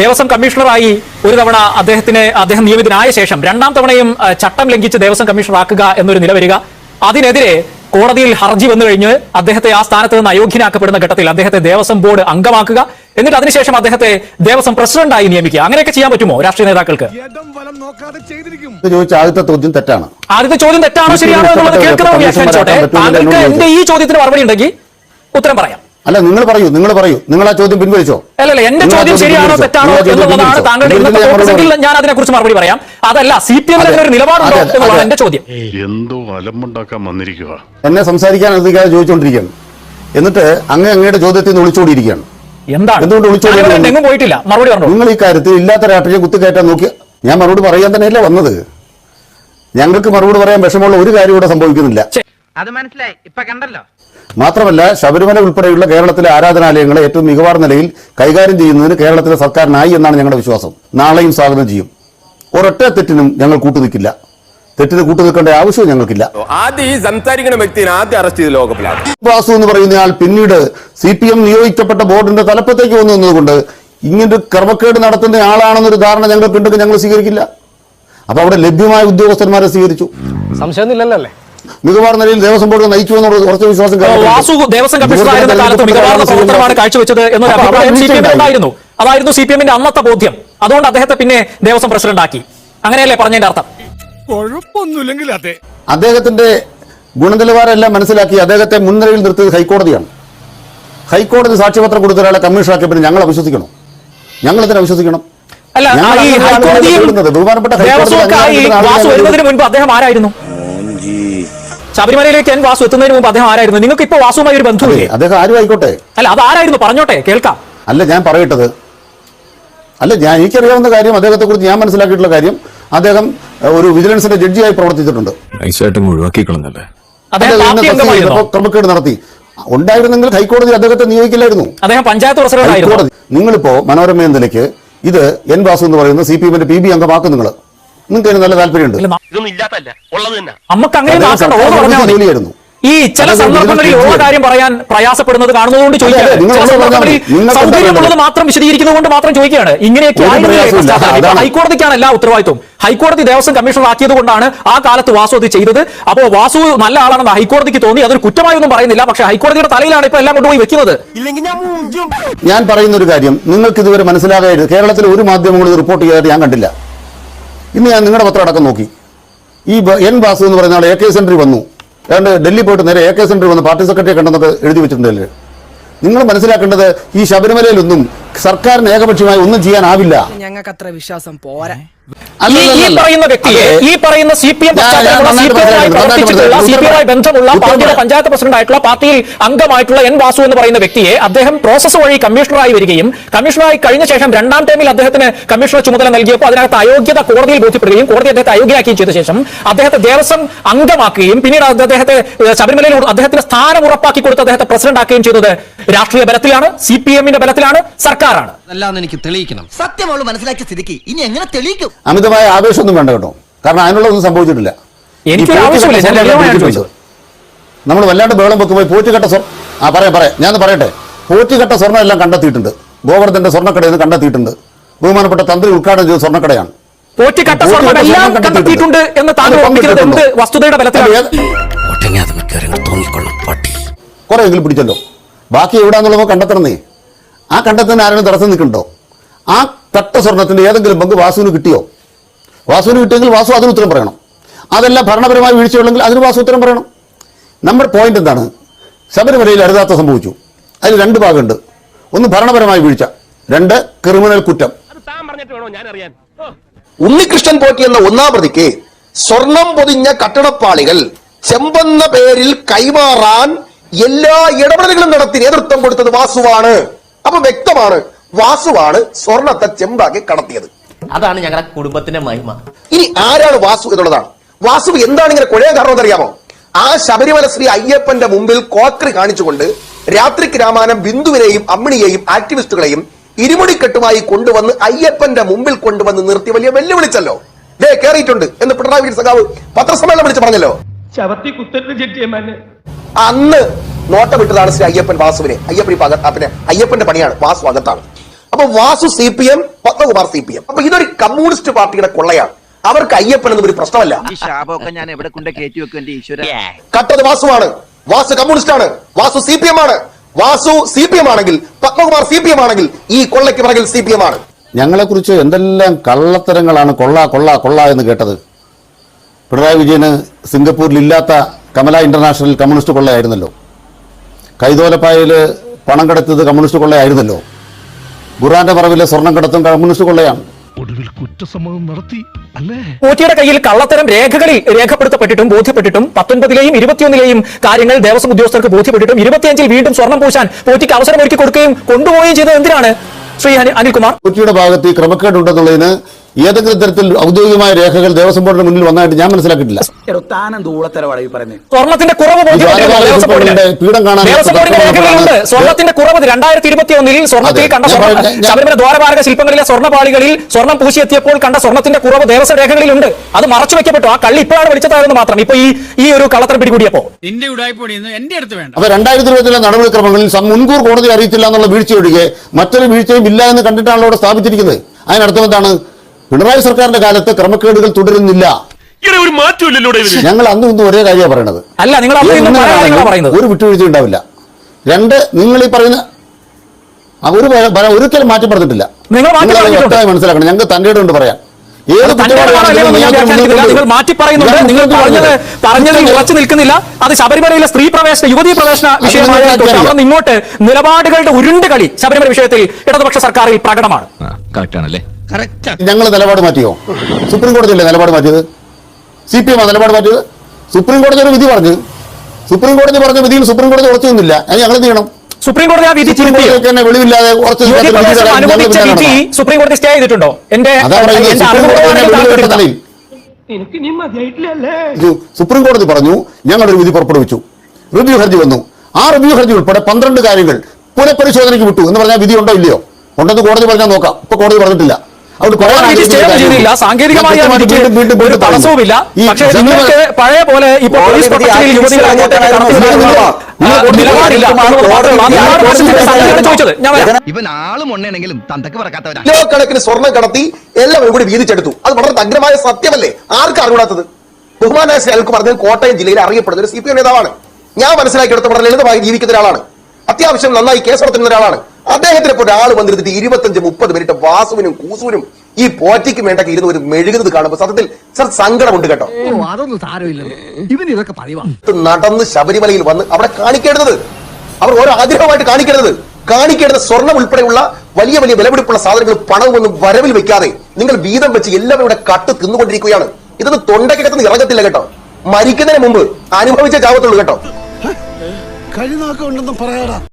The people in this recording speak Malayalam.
ദേവസ്വം കമ്മീഷണറായി ഒരു തവണ അദ്ദേഹത്തിന് അദ്ദേഹം നിയമിതനായ ശേഷം രണ്ടാം തവണയും ചട്ടം ലംഘിച്ച് ദേവസ്വം കമ്മീഷണറാക്കുക എന്നൊരു നില വരിക അതിനെതിരെ കോടതിയിൽ ഹർജി വന്നു കഴിഞ്ഞ് അദ്ദേഹത്തെ ആ സ്ഥാനത്ത് നിന്ന് അയോഗ്യനാക്കപ്പെടുന്ന ഘട്ടത്തിൽ അദ്ദേഹത്തെ ദേവസ്വം ബോർഡ് അംഗമാക്കുക. എന്നിട്ട് അതിനുശേഷം അദ്ദേഹത്തെ ദേവസ്വം പ്രസിഡന്റായി നിയമിക്കുക. അങ്ങനെയൊക്കെ ചെയ്യാൻ പറ്റുമോ രാഷ്ട്രീയ നേതാക്കൾക്ക്? ഇടം വലം നോക്കാതെ ചെയ്തിരിക്കും. ഇത് ചോദിച്ച ആദ്യത്തെ ചോദ്യം തെറ്റാണ്. ആദ്യത്തെ ചോദ്യം തെറ്റാണോ ശരിയാണോ എന്നുള്ളത് കേൾക്കുന്നവർ വ്യാഖ്യാനിച്ചോട്ടെ. താങ്കൾക്ക് എന്റെ ഈ ചോദ്യത്തിന് മറുപടി ഉണ്ടെങ്കിൽ ഉത്തരം പറയാം. അല്ല നിങ്ങൾ പറയൂ നിങ്ങൾ പറയൂ. നിങ്ങൾ ആ ചോദ്യം പിൻവലിച്ചോ? അല്ലല്ല എന്റെ ചോദ്യം ശരിയാണോ തെറ്റാണോ എന്നുള്ളതാണ് താങ്കളുടെ ഇന്നത്തെ പിൻവലിച്ചില്ല, ഞാൻ അതിനെ കുറിച്ച് അതിനെക്കുറിച്ച് മറുപടി പറയാം. അതല്ല സി പി എമ്മിന്. ഒരു നിലപാടുണ്ടോ എന്നുള്ളതാണ്. എന്റെ ചോദ്യം. എന്തോ അലമ്പുണ്ടാക്കാൻ വന്നിരിക്കുക എന്നെ സംസാരിക്കാൻ അനുവദിക്കാതെ ചോദിച്ചുകൊണ്ടിരിക്കുകയാണ് എന്നിട്ട് അങ്ങ് അങ്ങയുടെ ചോദ്യത്തിൽ നിന്ന് ഒളിച്ചോടിയിരിക്കുകയാണ്. എന്താണ്? എന്തുകൊണ്ട് ഒളിച്ചോടി പോയിട്ടില്ല. മറുപടി പറഞ്ഞു? നിങ്ങൾ ഈ കാര്യത്തിൽ ഇല്ലാത്ത രാഷ്ട്രീയം കുത്തിക്കയറ്റാൻ നോക്കി. ഞാൻ മറുപടി പറയാൻ തന്നെയല്ലേ വന്നത്? ഞങ്ങൾക്ക് മറുപടി പറയാൻ വിഷമമുള്ള ഒരു കാര്യം ഇവിടെ സംഭവിക്കുന്നില്ല. അത് മനസ്സിലായി. ഇപ്പൊ കണ്ടല്ലോ. മാത്രമല്ല ശബരിമല ഉൾപ്പെടെയുള്ള കേരളത്തിലെ ആരാധനാലയങ്ങളെ ഏറ്റവും മികവാർ നിലയിൽ കൈകാര്യം ചെയ്യുന്നതിന് കേരളത്തിലെ സർക്കാരിനായി എന്നാണ് ഞങ്ങളുടെ വിശ്വാസം. നാളെയും സ്വാഗതം ചെയ്യും. ഒരൊറ്റ തെറ്റിനും ഞങ്ങൾ കൂട്ടുനിൽക്കില്ല. തെറ്റിന് കൂട്ടുനിൽക്കേണ്ട ആവശ്യവും ഞങ്ങൾക്കില്ല. ആദ്യം ഈ സംസാരിക്കുന്ന വ്യക്തിയെ ആദ്യം അറസ്റ്റ് ചെയ്ത് ലോകപ്പിലാണ് വാസു എന്ന് പറയുന്നയാൾ പിന്നീട് സി പി എം നിയോഗിക്കപ്പെട്ട ബോർഡിന്റെ തലപ്പത്തേക്ക് വന്നു എന്നതുകൊണ്ട് ഇങ്ങനൊരു ക്രമക്കേട് നടത്തുന്ന ആളാണെന്നൊരു ധാരണ ഞങ്ങൾക്കുണ്ടെങ്കിൽ ഞങ്ങൾ സ്വീകരിക്കില്ല. അപ്പൊ അവിടെ ലഭ്യമായ ഉദ്യോഗസ്ഥന്മാരെ സ്വീകരിച്ചു. സംശയമൊന്നുമില്ലല്ലോ അല്ലേ? മികവാർ നിലയിൽ ദേവസ്വം ബോർഡ് നയിച്ചു എന്നുള്ളത് കുറച്ച് വിശ്വാസം. വാസു ദേവസ്വം കമ്മീഷണറായിരുന്ന കാലത്ത് മികവാർന്ന പ്രവർത്തനമാണ് കാഴ്ചവെച്ചത് എന്നൊരു അഭിപ്രായം സി പി അതായിരുന്നു സി പി എമ്മിന്റെ അന്നത്തെ ബോധ്യം. അതുകൊണ്ട് അദ്ദേഹത്തെ പിന്നെ ദേവസ്വം പ്രസിഡന്റ് ആക്കി. അങ്ങനെയല്ലേ പറഞ്ഞതിന്റെ അർത്ഥം? കുഴപ്പമൊന്നുമില്ലെങ്കിൽ അതെ. അദ്ദേഹത്തിന്റെ ഗുണനിലവാരം എല്ലാം മനസ്സിലാക്കി അദ്ദേഹത്തെ മുൻനിരയിൽ നിർത്തിയത് ഹൈക്കോടതിയാണ്. ഹൈക്കോടതി സാക്ഷ്യപത്രം കൊടുത്ത ഒരാളെ കമ്മീഷനാക്കിയ പിന്നെ ഞങ്ങൾ അവിശ്വസിക്കണം? ഞങ്ങൾ ഇതിനെ അവിശ്വസിക്കണം? അല്ല ഈ അങ്ങനെയാണ് ബഹുമാനപ്പെട്ട വരുന്നതിന് മുൻപ് അദ്ദേഹം ആരായിരുന്നു? ശബരിമലയിലേക്ക് എൻ വാസു എത്തുന്നതിന് മുമ്പ് അദ്ദേഹം ആരായിരുന്നു? നിങ്ങൾക്ക് ഇപ്പൊ വാസുമായി ഒരു ബന്ധു അദ്ദേഹം ആരും ആയിക്കോട്ടെ. അല്ല അത് ആരായിരുന്നു? പറഞ്ഞോട്ടെ കേൾക്കാം. അല്ല ഞാൻ പറയട്ടത്. അല്ല ഞാൻ എനിക്കറിയാവുന്ന കാര്യം അദ്ദേഹത്തെ കുറിച്ച് ഞാൻ മനസ്സിലാക്കിയിട്ടുള്ള കാര്യം അദ്ദേഹം ഒരു വിജിലൻസിന്റെ ജഡ്ജിയായി പ്രവർത്തിച്ചിട്ടുണ്ട്. ക്രമക്കേട് നടത്തി. ഉണ്ടായിരുന്നെങ്കിൽ ഹൈക്കോടതി അദ്ദേഹത്തെ നിയോഗിക്കില്ലായിരുന്നു. അദ്ദേഹം പഞ്ചായത്ത് പ്രസിഡന്റ് നിങ്ങളിപ്പോ മനോരമ എന്നിലേക്ക് ഇത് എൻ വാസു എന്ന് പറയുന്ന സി പി എമ്മിന്റെ പി ബി അംഗമാക്കും നിങ്ങൾ നിങ്ങൾക്ക് അതിന് നല്ല താല്പര്യമുണ്ട്. ഇതൊന്നും ഇല്ലാത്തല്ല ഉള്ളത് തന്നെ. നമുക്ക് അങ്ങനെ ജോലിയായിരുന്നു ഈ ചില സന്ദർഭങ്ങളിൽ ഉള്ള കാര്യം പറയാൻ പ്രയാസപ്പെടുന്നത് കാണുന്നതുകൊണ്ട് ചോദിക്കുകയാണ് അതെ, നിങ്ങൾ ചില ഉള്ളത് പറഞ്ഞാൽ സന്ദർഭങ്ങളിൽ മതി. നിങ്ങൾക്ക് സൗകര്യമുള്ളത് എന്താ മാത്രം വിശദീകരിക്കുന്നതുകൊണ്ട് മാത്രം ചോദിക്കുകയാണ്. ഇങ്ങനെയൊക്കെ. ഹൈക്കോടതിക്കാണ് എല്ലാ ഉത്തരവാദിത്വം ഹൈക്കോടതി ദേവസ്വം കമ്മീഷണർ ആക്കിയത് കൊണ്ടാണ് ആ കാലത്ത് വാസു അത് ചെയ്തത്. അപ്പോൾ വാസു നല്ല ആളാണെന്ന് ഹൈക്കോടതിക്ക് തോന്നി. അതൊരു കുറ്റമായി ഒന്നും പറയുന്നില്ല. പക്ഷേ ഹൈക്കോടതിയുടെ തലയിലാണ് ഇപ്പൊ എല്ലാം കൊണ്ടുപോയി വെക്കുന്നത്. ഞാൻ പറയുന്ന ഒരു കാര്യം നിങ്ങൾക്ക് ഇതുവരെ മനസ്സിലാകായിരുന്നു കേരളത്തിലെ ഒരു മാധ്യമങ്ങളും റിപ്പോർട്ട് ചെയ്തതായിട്ട് ഞാൻ കണ്ടില്ല. ഇന്ന് ഞാൻ നിങ്ങളുടെ പത്രം അടക്കം നോക്കി. ഈ എൻ ബാസു എന്ന് പറയുന്ന ആൾ എ കെ സെൻട്രി വന്നു. ഏതാണ്ട് ഡൽഹി പോയിട്ട് നേരെ എ കെ സെൻട്രി വന്ന് പാർട്ടി സെക്രട്ടറിയെ കണ്ടെന്നൊക്കെ എഴുതി വെച്ചിട്ടുണ്ടല്ലേ നിങ്ങൾ മനസ്സിലാക്കേണ്ടത് ഈ ശബരിമലയിലൊന്നും സർക്കാരിന് ഏകപക്ഷീയമായി ഒന്നും ചെയ്യാനാവില്ല. ഞങ്ങൾക്ക് അത്ര വിശ്വാസം പോരാ. ഈ പറയുന്ന വ്യക്തിയെ ഈ പറയുന്ന സി പി എം പ്രവർത്തിച്ചിട്ടുള്ള സി പി എമ്മായി ബന്ധമുള്ള പാർട്ടിയുടെ പഞ്ചായത്ത് പ്രസിഡന്റ് ആയിട്ടുള്ള പാർട്ടിയിൽ അംഗമായിട്ടുള്ള എൻ വാസു എന്ന് പറയുന്ന വ്യക്തിയെ അദ്ദേഹം പ്രോസസ് വഴി കമ്മീഷണറായി വരികയും കമ്മീഷണറായി കഴിഞ്ഞ ശേഷം രണ്ടാം ടൈമിൽ അദ്ദേഹത്തിന് കമ്മീഷണർ ചുമതല നൽകിയപ്പോൾ അതിനകത്ത് അയോഗ്യത കോടതിയിൽ ബോധ്യപ്പെടുകയും കോടതി അദ്ദേഹത്തെ അയോഗ്യയാക്കുകയും ചെയ്ത ശേഷം അദ്ദേഹത്തെ ദേവസ്വം അംഗമാക്കുകയും പിന്നീട് അദ്ദേഹത്തെ ശബരിമലയിൽ അദ്ദേഹത്തിന് സ്ഥാനം ഉറപ്പാക്കി കൊടുത്ത് അദ്ദേഹത്തെ പ്രസിഡന്റ് ആക്കുകയും ചെയ്തത് രാഷ്ട്രീയ ബലത്തിലാണ് സി പി എമ്മിന്റെ ബലത്തിലാണ് സർക്കാരാണ്. അല്ലാന്ന് എനിക്ക് തെളിയിക്കണം. സത്യം അവൾ മനസ്സിലാക്കിയ സ്ഥിതിക്ക് ഇനി എങ്ങനെ തെളിയിക്കും? അമിതമായ ആവേശമൊന്നും വേണ്ട കേട്ടോ. കാരണം അതിനുള്ളതൊന്നും സംഭവിച്ചിട്ടില്ല. എനിക്ക് ആവശ്യമില്ല. പോറ്റുകെട്ട. നമ്മൾ വല്ലാണ്ട് ബേളം വെക്കുമ്പോൾ പോറ്റുകെട്ട സ്വർണ ആ പറയാം പറയാം. ഞാൻ പറയട്ടെ. പോറ്റുകെട്ട സ്വർണം എല്ലാം കണ്ടെത്തിയിട്ടുണ്ട്. ഗോവർദ്ധന്റെ സ്വർണക്കടയിൽ നിന്ന് കണ്ടെത്തിയിട്ടുണ്ട്. ബഹുമാനപ്പെട്ട തന്ത്രി ഉദ്ഘാടനം ചെയ്ത സ്വർണക്കടയാണ്. പോറ്റിക്കട്ട എങ്കിലും സ്വർണം എല്ലാം കണ്ടെത്തിയിട്ടുണ്ട് എന്ന് താങ്കൾ അത് ഓർമ്മിക്കുന്നത് എന്ത് വസ്തുതയുടെ അത് ബലത്തിലാണ് ഏത്- ഒട്ടങ്ങാതെ മിക്കവാറും തോന്നിക്കൊള്ളും പിടിച്ചല്ലോ. ബാക്കി എവിടെയാണെന്നുള്ളത് കണ്ടെത്തണമെന്നേ ആ കണ്ടെത്താൻ ആരെങ്കിലും തടസ്സം നിൽക്കണ്ടോ? ആ കട്ട സ്വർണത്തിന്റെ ഏതെങ്കിലും പങ്ക് വാസുവിന് കിട്ടിയോ? വാസുവിന് കിട്ടിയെങ്കിൽ വാസു അതിന് ഉത്തരം പറയണം. അതല്ല ഭരണപരമായി വീഴ്ചയുള്ളെങ്കിൽ അതിന് വാസു ഉത്തരം പറയണം. നമ്മുടെ പോയിന്റ് എന്താണ്? ശബരിമലയിൽ അരുതാത്ത സംഭവിച്ചു. അതിൽ രണ്ട് ഭാഗമുണ്ട്. ഒന്ന് ഭരണപരമായി വീഴ്ച. രണ്ട് ക്രിമിനൽ കുറ്റം. അത് താൻ പറഞ്ഞിട്ട് വേണോ ഞാൻ അറിയാൻ ഓ. ഉണ്ണികൃഷ്ണൻ പോറ്റി എന്ന ഒന്നാം പ്രതിക്ക് സ്വർണം പൊതിഞ്ഞ കട്ടടപ്പാളികൾ ചെമ്പെന്ന പേരിൽ കൈമാറാൻ എല്ലാ ഇടപെടലുകളും നടത്തി നേതൃത്വം കൊടുത്തത് വാസുവാണ്. അപ്പൊ വ്യക്തമാണ് വാസുവാണ് സ്വർണത്തെ ചെമ്പാക്കി കടത്തിയത്. അതാണ് ഞങ്ങളുടെ കുടുംബത്തിന്റെ മഹിമ. ഇനി ആരാണ് വാസു എന്നുള്ളതാണ്. വാസു എന്താണ് ഇങ്ങനെ കൊഴയ കാരണം അറിയാമോ? ആ ശബരിമല ശ്രീ അയ്യപ്പന്റെ മുമ്പിൽ കോക്രി കാണിച്ചുകൊണ്ട് രാത്രിക്ക് രാമാനം ബിന്ദുവിനെയും അമ്മിണിയെയും ആക്ടിവിസ്റ്റുകളെയും ഇരുമുടിക്കെട്ടുമായി കൊണ്ടുവന്ന് അയ്യപ്പന്റെ മുമ്പിൽ കൊണ്ടുവന്ന് നിർത്തി. വലിയ വെല്ലുവിളിച്ചല്ലോ. ദേ കേറിയിട്ടുണ്ട് എന്ന് പിണറായി വിജയൻ സഖാവ് പത്രസമ്മേളനം വിളിച്ച് പറഞ്ഞല്ലോ. അന്ന് നോട്ടമിട്ടതാണ് ശ്രീ അയ്യപ്പൻ വാസുവിനെ. അയ്യപ്പൻ പിന്നെ അയ്യപ്പന്റെ പണിയാണ്. വാസു അകത്താണ് അപ്പൊ Vasu C P M Padmakumar C P M. അപ്പൊ ഇതൊരു കമ്മ്യൂണിസ്റ്റ് പാർട്ടിയുടെ കൊള്ളയാണ്. അവർക്ക് അയ്യപ്പൻ എന്നും ഒരു പ്രശ്നമല്ല. ഞാൻ എവിടെ കൊണ്ട് കയറ്റി വെക്കും എന്റെ ഈശ്വര? കട്ടത് വാസുവാണ്. വാസു കമ്മ്യൂണിസ്റ്റ് ആണ് വാസു സി പി എം ആണ്. വാസു സി പി എം ആണെങ്കിൽ പത്മകുമാർ സി പി എം ആണെങ്കിൽ ഈ കൊള്ളയ്ക്ക് പിറകിൽ സി പി എം ആണ്. ഞങ്ങളെക്കുറിച്ച് എന്തെല്ലാം കള്ളത്തരങ്ങളാണ് കൊള്ള കൊള്ള കൊള്ള എന്ന് കേട്ടത്? പിണറായി വിജയന് സിംഗപ്പൂരിൽ ഇല്ലാത്ത കമല ഇന്റർനാഷണൽ കമ്മ്യൂണിസ്റ്റ് കൊള്ളയായിരുന്നല്ലോ. കൈതോലപ്പായയിൽ പണം കടത്തിയത് കമ്മ്യൂണിസ്റ്റ് കൊള്ളയായിരുന്നല്ലോ. ഖുറാന്റെ പറവിലെ സ്വർണം കടത്തും കമ്മ്യൂണിസ്റ്റ് കൊള്ളയാണ്. ഒടുവിൽ കുറ്റസമ്മതം നടത്തി അല്ലേ? പോറ്റിയുടെ കയ്യിൽ കള്ളത്തരം രേഖകളിൽ രേഖപ്പെടുത്തപ്പെട്ടിട്ടും ബോധ്യപ്പെട്ടിട്ടും പത്തൊൻപതിലെയും ഇരുപത്തിയൊന്നിലെയും കാര്യങ്ങൾ ദേവസ്വം ഉദ്യോഗസ്ഥർക്ക് ബോധ്യപ്പെട്ടിട്ടും ഇരുപത്തിയഞ്ചിൽ വീണ്ടും സ്വർണം പൂശാൻ പോറ്റിക്ക് അവസരം ഒരുക്കി കൊടുക്കുകയും കൊണ്ടുപോവുകയും ചെയ്തത് എന്തിനാണ്? ശ്രീ അനി- അനിൽകുമാർ. പോറ്റിയുടെ ഭാഗത്ത് ഈ ക്രമക്കേടുണ്ടെന്നുള്ളതിന് ഏതെങ്കിലും തരത്തിൽ ഔദ്യോഗികമായ രേഖകൾ ദേവസ്വം ബോർഡിന് മുന്നിൽ വന്നായിട്ട് ഞാൻ മനസ്സിലാക്കിയിട്ടില്ല. സ്വർണത്തിന്റെ കുറവ് പീഠം കാണാൻ സ്വർണത്തിന്റെ കുറവ് രണ്ടായിരത്തി ഇരുപത്തി ഒന്നിൽ സ്വർണത്തിൽ കണ്ട ശബരിമല ദ്വാരപാലക ശില്പങ്ങളിലെ സ്വർണപാളികളിൽ സ്വർണം പൂശിയെത്തിയപ്പോൾ കണ്ട സ്വർണത്തിന്റെ കുറവ് ദേവസ്വം രേഖകളിലുണ്ട്. അത് മറച്ചു വെക്കപ്പെട്ടു. ആ കള്ളി ഇപ്പോഴാണ് വിളിച്ചതായിരുന്നു മാത്രം. ഇപ്പൊ ഈ ഈ ഒരു കള്ളത്തരം പിടികൂടിയപ്പോ. നിന്റെ ഉടായ്പൊടിയൊന്നും എന്റെ അടുത്ത് വേണ്ട. അപ്പൊ രണ്ടായിരത്തി ഇരുപത്തിലെ നടപടിക്രമങ്ങളിൽ സം- മുൻകൂർ കോടതി അറിയിച്ചില്ല എന്നുള്ള വീഴ്ച ഒഴികെ മറ്റൊരു വീഴ്ചയും ഇല്ല എന്ന് കണ്ടിട്ടാണല്ലോ ഇവിടെ സ്ഥാപിച്ചിരിക്കുന്നത്. അതിനർത്ഥം എന്താണ്? പിണറായി സർക്കാരിന്റെ കാലത്ത് ക്രമക്കേടുകൾ തുടരുന്നില്ല. ഒരു മാറ്റമില്ലല്ലോ ഞങ്ങൾ അന്നും ഇന്നും ഒരേ കാര്യമാണ് പറയണത്. അല്ല നിങ്ങൾ ഒരു വിട്ടുവീഴ്ച ഉണ്ടാവില്ല. രണ്ട് നിങ്ങൾ ഈ പറയുന്ന ഒരു ഒരിക്കലും മാറ്റം പറഞ്ഞിട്ടില്ല നിങ്ങൾ മനസ്സിലാക്കണം. ഞങ്ങൾക്ക് തന്റെ കൊണ്ട് പറയാം. നിങ്ങൾ മാറ്റി പറയുന്നുണ്ട്. നിങ്ങൾ പറഞ്ഞത് പറഞ്ഞത്. ഉറച്ചു നിൽക്കുന്നില്ല. അത് ശബരിമലയിലെ സ്ത്രീ പ്രവേശന യുവതി പ്രവേശന വിഷയമായ അവിടെ ഇങ്ങോട്ട് നിലപാടുകളുടെ ഉരുണ്ട് കളി ശബരിമല വിഷയത്തിൽ ഇടതുപക്ഷ സർക്കാരിൽ പ്രകടമാണ്. കറക്റ്റ് ആണല്ലേ? ഞങ്ങൾ നിലപാട് മാറ്റിയോ? സുപ്രീം കോടതിയല്ലേ നിലപാട് മാറ്റിയത്? സി പി എം ആ നിലപാട് മാറ്റിയത്? സുപ്രീം കോടതി ഒരു വിധി പറഞ്ഞു. സുപ്രീം കോടതി പറഞ്ഞ വിധിയിൽ സുപ്രീം കോടതി ഉറച്ചു നിന്നില്ല. അത് ഞങ്ങൾ എന്ത് ചെയ്യണം? സുപ്രീം കോടതി ആ വിധി വെളിവില്ലാതെ അനുവദിച്ച വിധി സുപ്രീം കോടതി സ്റ്റേ ചെയ്തിട്ടുണ്ടോ? എന്റെ സുപ്രീം കോടതി പറഞ്ഞു ഞങ്ങൾ ഒരു വിധി പുറപ്പെടുവിച്ചു. റിവ്യൂ ഹർജി വന്നു. ആ റിവ്യൂ ഹർജി ഉൾപ്പെടെ പന്ത്രണ്ട് കാര്യങ്ങൾ പുനഃപരിശോധനയ്ക്ക് വിട്ടു എന്ന് പറഞ്ഞാൽ വിധി ഉണ്ടോ ഇല്ലയോ? ഉണ്ടെന്ന് കോടതി പറഞ്ഞാൽ നോക്കാം. ഇപ്പൊ കോടതി പറഞ്ഞിട്ടില്ല. ചെയ്തില്ല സാങ്കേതികമായി ഒരു തടസ്സവുമില്ല. പക്ഷേ നിങ്ങൾക്ക് പഴയ പോലെ ഇപ്പോൾ പോലീസ് പ്രൊട്ടക്ഷനിൽ അങ്ങോട്ടേക്ക് കടത്തിവിടാനുള്ള നിലപാടില്ല ഇവൻ ആളും തന്തക്ക് സ്വർണം സ്വർണം കടത്തി എല്ലാം ഇവിടെ വീതിച്ചെടുത്തു. അത് വളരെ തഗ്രമായ സത്യമല്ലേ? ആർക്കും അറിവിടാത്തത്? ബഹുമാനായ സേൽക്ക് പറഞ്ഞത് കോട്ടയം ജില്ലയിൽ അറിയപ്പെടുന്ന ഒരു സി പി എം നേതാവാണ്. ഞാൻ മനസ്സിലാക്കിയെടുത്ത വളരെ ലളിതമായി ജീവിക്കുന്ന ഒരാളാണ്. അത്യാവശ്യം നന്നായി കേസ് നടത്തുന്ന ഒരാളാണ്. അദ്ദേഹത്തിന് ഇപ്പോൾ ഒരാൾ വന്നിരുന്നിട്ട് ഇരുപത്തഞ്ച് മുപ്പത് മിനിറ്റ് വാസുവിനും കൂസുവിനും ഈ പോറ്റിക്കും വേണ്ടൊക്കെ ഇരുന്ന് ഒരു മെഴുകുന്നത് കാണുമ്പോൾ സത്യത്തിൽ സർ സങ്കടമുണ്ട് കേട്ടോ. അതൊന്നും സാരമില്ല ഇവൻ ഇതൊക്കെ പറയുവാ നടന്ന് ശബരിമലയിൽ വന്ന് അവിടെ കാണിക്കേണ്ടത് അവർ ഓരോ ആഗ്രഹമായിട്ട് കാണിക്കേണ്ടത് കാണിക്കേണ്ടത് സ്വർണം ഉൾപ്പെടെയുള്ള വലിയ വലിയ വിലപിടിപ്പുള്ള സാധനങ്ങൾ പണമൊന്നും വരവിൽ വെക്കാതെ നിങ്ങൾ വീതം വെച്ച് എല്ലാവരും ഇവിടെ കട്ട് തിന്നുകൊണ്ടിരിക്കുകയാണ്. ഇതൊന്നും തൊണ്ടക്കകത്തുനിന്ന് ഇറങ്ങത്തില്ല കേട്ടോ. മരിക്കുന്നതിന് മുമ്പ് അനുഭവിച്ച ചാവത്തുള്ളൂ കേട്ടോ. കഴിനാക്കം പറയാടാ.